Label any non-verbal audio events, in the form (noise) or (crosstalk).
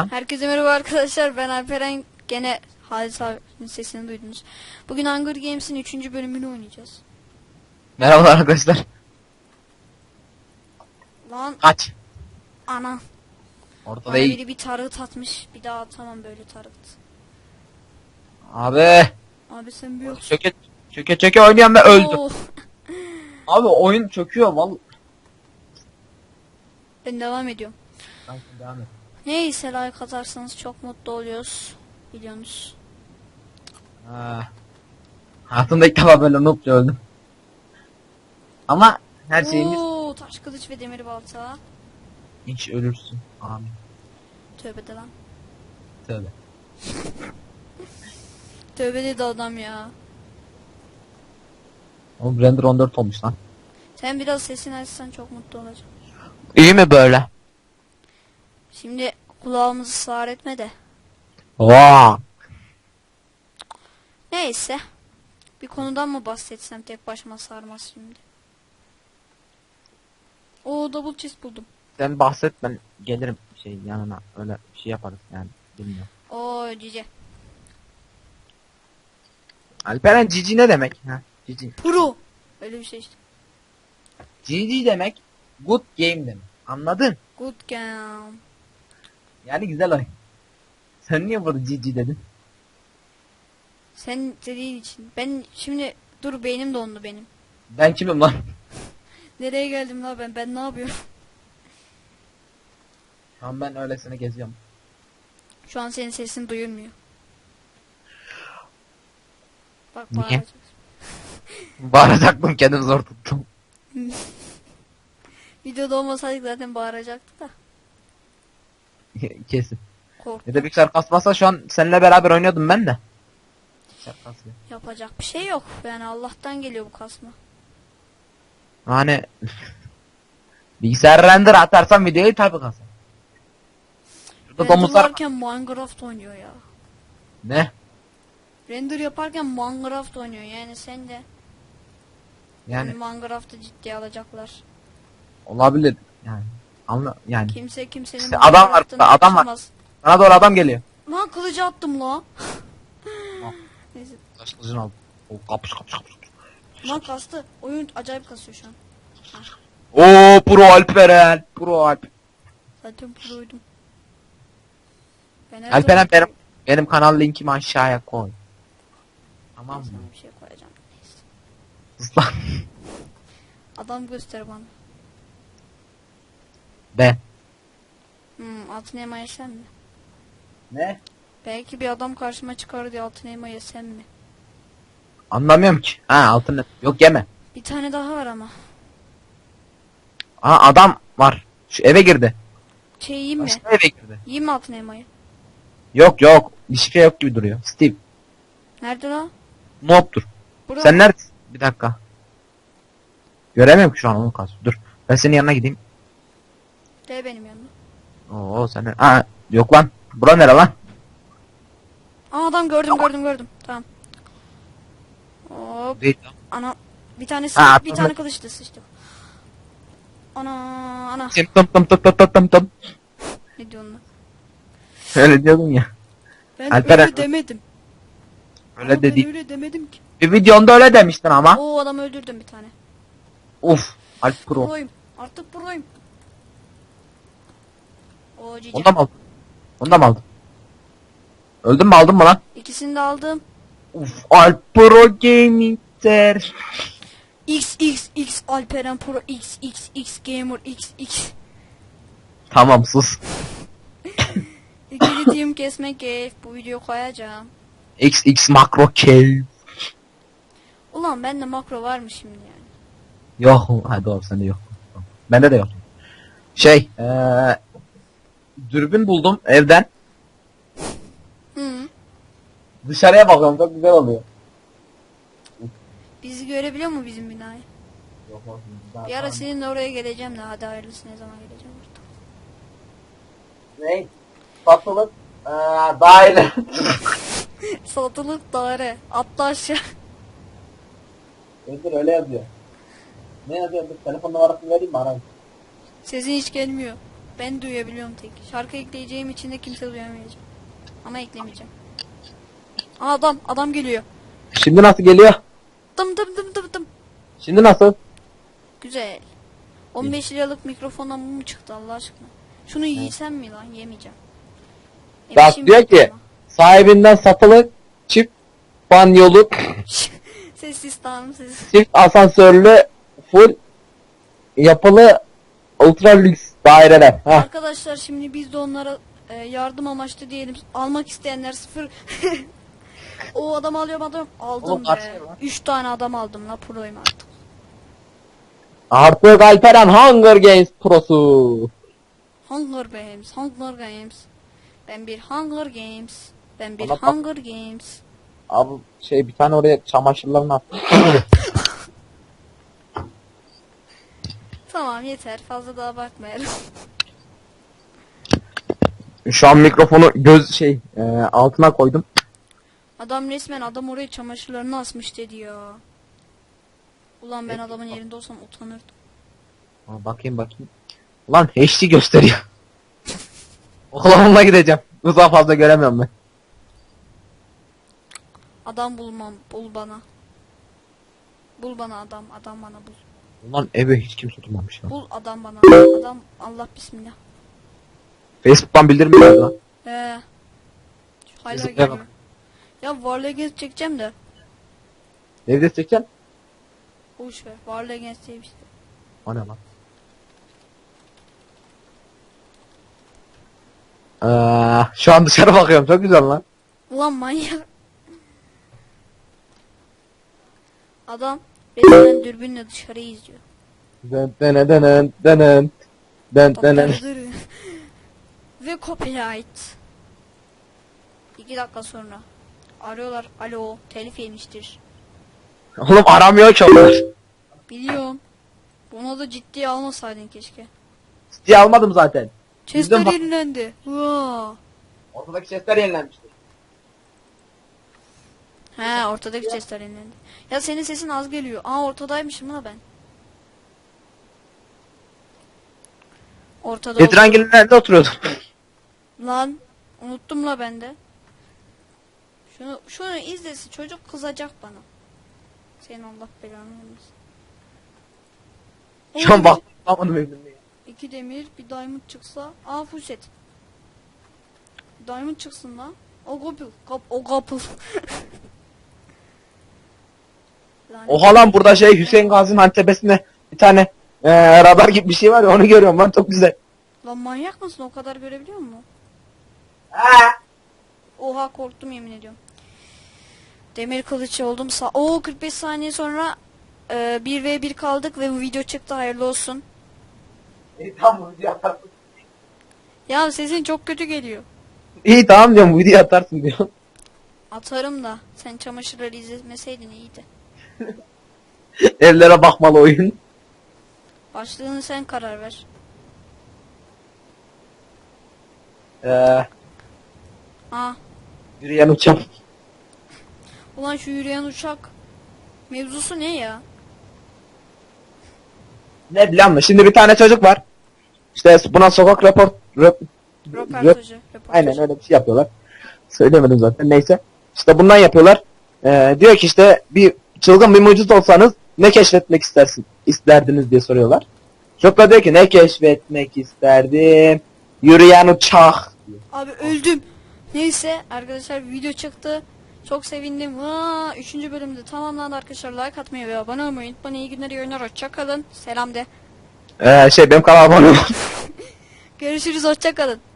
Herkese merhaba arkadaşlar ben Alperen gene Halis abinin sesini duydunuz. Bugün Hunger Games'in 3. bölümünü oynayacağız. Merhabalar arkadaşlar. Lan Kaç. ana Ortada bana değil. biri bir tarıt atmış bir daha atamam böyle tarıt. Abi. Abi sen bir. Çöke çöke çöke oynayan ve öldü. Oo, Abi oyun çöküyor val. ben devam ediyorum. Kanka devam et. Neyse like atarsanız çok mutlu oluyoruz. Biliyorsunuz. Ha. Hayatımda ilk defa böyle noobça öldüm. Ama her şeyimiz Oo, taş kılıç ve demir balta. hiç ölürsün. Amin. Tövbe de lan. Tövbe. (laughs) Tövbe dedi adam ya. Oğlum render 14 olmuş lan. Sen biraz sesini açsan çok mutlu olacağım. İyi mi böyle? Şimdi kulağımızı sağır etme de. Vaa. Neyse. Bir konudan mı bahsetsem tek başıma sarmaz şimdi. Oo double chest buldum. Sen bahset ben gelirim şey yanına öyle bir şey yaparız yani bilmiyorum. Oo cice. Alperen cici ne demek? Ha, cici. Pro. Öyle bir şey işte. Cici demek good game demek. Anladın? Good game. Yani güzel oyun. Sen niye burada cici dedin? Sen dediğin için. Ben şimdi dur beynim dondu benim. Ben kimim lan? (laughs) Nereye geldim la ben? Ben ne yapıyorum? Tamam ben öylesine geziyorum. Şu an senin sesin duyulmuyor. Bak Niye? bağıracak. (laughs) Bağıracaktım kendimi zor tuttum. (laughs) Videoda olmasaydık zaten bağıracaktı da. (laughs) Kesin. Kork. Ya da bilgisayar kasmasa şu an seninle beraber oynuyordum ben de. Bilgisayar kasmıyor. Yapacak bir şey yok. Yani Allah'tan geliyor bu kasma. Hani (laughs) bilgisayar render atarsam videoyu tabi kasar. Şurada domuzlar Renderlarken Minecraft oynuyor ya. ne? Render yaparken Minecraft oynuyor. Yani sen de Yani Minecraft'ı ciddiye alacaklar. olabilir yani. Anla yani. Kimse kimsenin İşte adam var burada, adam var. kaçamaz. Bana doğru adam geliyor. Lan kılıcı attım la. Al. (laughs) Neyse. Taş kılıcını aldım. O kapış kapış kapış. Lan kastı. Oyun acayip kasıyor şu an. Oo pro Alperen. Pro Alp. Zaten proydum. Ben her Alperen zaman- benim benim kanal linkimi aşağıya koy. Tamam mı? Sana bir şey koyacağım. Neyse. Lan. Adam göster bana. Ben. Hmm, altın elma yesem mi? Ne? Belki bir adam karşıma çıkar diye altın elma yesem mi? Anlamıyorum ki. Ha altını. Yok yeme. Bir tane daha var ama. Aa adam var. Şu eve girdi. Şey yiyeyim mi? Başka eve girdi. Yiyeyim mi altın elmayı? Yok yok. Bir şey yok gibi duruyor. Steve. Nerede la? Noob'dur. Burada. Sen neredesin? Bir dakika. Göremiyorum ki şu an onu kas. Dur. Ben senin yanına gideyim. De benim yanımda. Oo sen ne? Aa yok lan. Bura nere lan? Aa adam gördüm gördüm gördüm. Tamam. Hop. Değil. Ana. Bir tane Aa, sıçtı, bir tane dur. kılıçtı sıçtı. Ana ana. Tim tım tım tım tım tım tım. Ne diyorsun lan? Öyle diyordun ya. Ben Alperen- öyle demedim. Öyle Ama ben dedi. öyle demedim ki. Bir videonda öyle demiştin ama. Oo adam öldürdüm bir tane. Uf. Alp Pro. Proyum. Artık proyum. Oo cici. Onu da mı aldın? Onu da mı aldın? Öldün mü aldın mı lan? İkisini de aldım. Uf. Alp Pro Gaming der. X X X Alperen Pro X X X Gamer X X. Tamam sus. (laughs) İkili team kesmek keyif. Bu videoyu koyacağım. XX Macro Cave. Ulan bende makro var mı şimdi yani? Yok. Ha doğru sende yok. Bende de yok. Şey. Eee dürbün buldum evden. Hı. Dışarıya bakıyorum çok güzel oluyor. Bizi görebiliyor mu bizim binayı? Bir ara seninle oraya geleceğim de hadi hayırlısı ne zaman geleceğim artık. Ne? Satılık. Eee daire. (laughs) Satılık daire. Atla aşağı. Özdür öyle yazıyor. Ne yazıyor? Dur, telefon numarasını vereyim mi arayayım. Sesin hiç gelmiyor. Ben duyabiliyorum tek. Şarkı ekleyeceğim için de kimse duyamayacak. Ama eklemeyeceğim. Aa, adam, adam geliyor. Şimdi nasıl geliyor? Dım dım dım dım dım. Şimdi nasıl? Güzel. 15 liralık mikrofondan bu mu çıktı Allah aşkına? Şunu yiysem mi lan? Yemeyeceğim. Bak Yemişim diyor ki ama. sahibinden satılı çift banyolu (laughs) Sessiz sessiz. çift asansörlü full yapılı ultra lüks daireler. Heh. Arkadaşlar şimdi biz de onlara e, yardım amaçlı diyelim. Almak isteyenler sıfır. (laughs) o adam alıyorum adam. Aldım Oğlum, be. var? 3 tane adam aldım la proyum artık. Artık Alperen Hunger Games prosu. Hunger Games, Hunger Games. Ben bir Hunger Games. Ben bir Bana bak. Hunger Games. Abi şey bir tane oraya çamaşırlarını at. (laughs) Tamam yeter fazla daha bakmayalım. (laughs) Şu an mikrofonu göz şey e, altına koydum. Adam resmen adam oraya çamaşırlarını asmış dedi ya. Ulan ben adamın yerinde olsam utanırdım. Aa, bakayım bakayım. Ulan HD gösteriyor. (laughs) Okulumla gideceğim. Uzağa fazla göremiyorum ben. Adam bulmam, bul bana. Bul bana adam, adam bana bul. Ulan eve hiç kimse durmamış ya. Bul adam bana. Adam Allah bismillah. Facebook'tan bildirmiyor lan. Ee. Hala devam. Ya War Legends çekeceğim de. Evde çekeceksin. Boş ver. War Legends diye bir şey. O ne lan? Ee, şu an dışarı bakıyorum çok güzel lan. Ulan manyak. Adam resmen dürbünle dışarıyı izliyor. Dın dın dın dın. Dırı. Ve copyright. İki dakika sonra. Arıyorlar. Alo. Telif yemiştir. Oğlum aramıyor ki onlar. Biliyorum. Bunu da ciddiye almasaydın keşke. Ciddiye almadım zaten. Chester bak- yenilendi. Vaa. Ortadaki sesler yenilenmiştir. He ortadaki Chester yenilendi. Ya senin sesin az geliyor. Aa ortadaymışım la ben. Ortada oldum. Bedrangil'in nerede oturuyordun? (laughs) Lan unuttum la ben de. Şunu şunu izlesin çocuk kızacak bana. Senin Allah belanı vermesin. Şu an bak. Bakmadım evimde. İki demir bir diamond çıksa. Aa full set. Diamond çıksın lan. O gopul. Kap, o gopul. Oha lan burada şey Hüseyin Gazi'nin Antepesinde bir tane eee radar gibi bir şey var ya onu görüyorum lan çok güzel. Lan manyak mısın o kadar görebiliyor musun? Oha korktum yemin ediyorum. Demir kılıç oldum. Sa Oo 45 saniye sonra e, 1v1 kaldık ve bu video çıktı hayırlı olsun. İyi tamam video atarsın. Ya sesin çok kötü geliyor. İyi tamam diyorum video atarsın diyor. Atarım da sen çamaşırları izlemeseydin iyiydi. (laughs) Evlere bakmalı oyun. Başlığını sen karar ver. Eee Aa yürüyen uçak. ulan şu yürüyen uçak mevzusu ne ya? Ne biliyor musun? Şimdi bir tane çocuk var. İşte buna sokak rapor rap, rap, Röportajı. röportajı. aynen öyle bir şey yapıyorlar. Söylemedim zaten neyse. İşte bundan yapıyorlar. Ee, diyor ki işte bir çılgın bir mucit olsanız ne keşfetmek istersin isterdiniz diye soruyorlar. Da diyor ki ne keşfetmek isterdim? Yürüyen uçak. Abi öldüm. Neyse arkadaşlar video çıktı. Çok sevindim. Aa, üçüncü bölümde tamamlandı arkadaşlar. Like atmayı ve abone olmayı unutmayın. İyi günler, iyi oyunlar. Hoşça kalın. Selam de. Ee, şey benim kanalıma abone (laughs) olun. Görüşürüz. Hoşça kalın.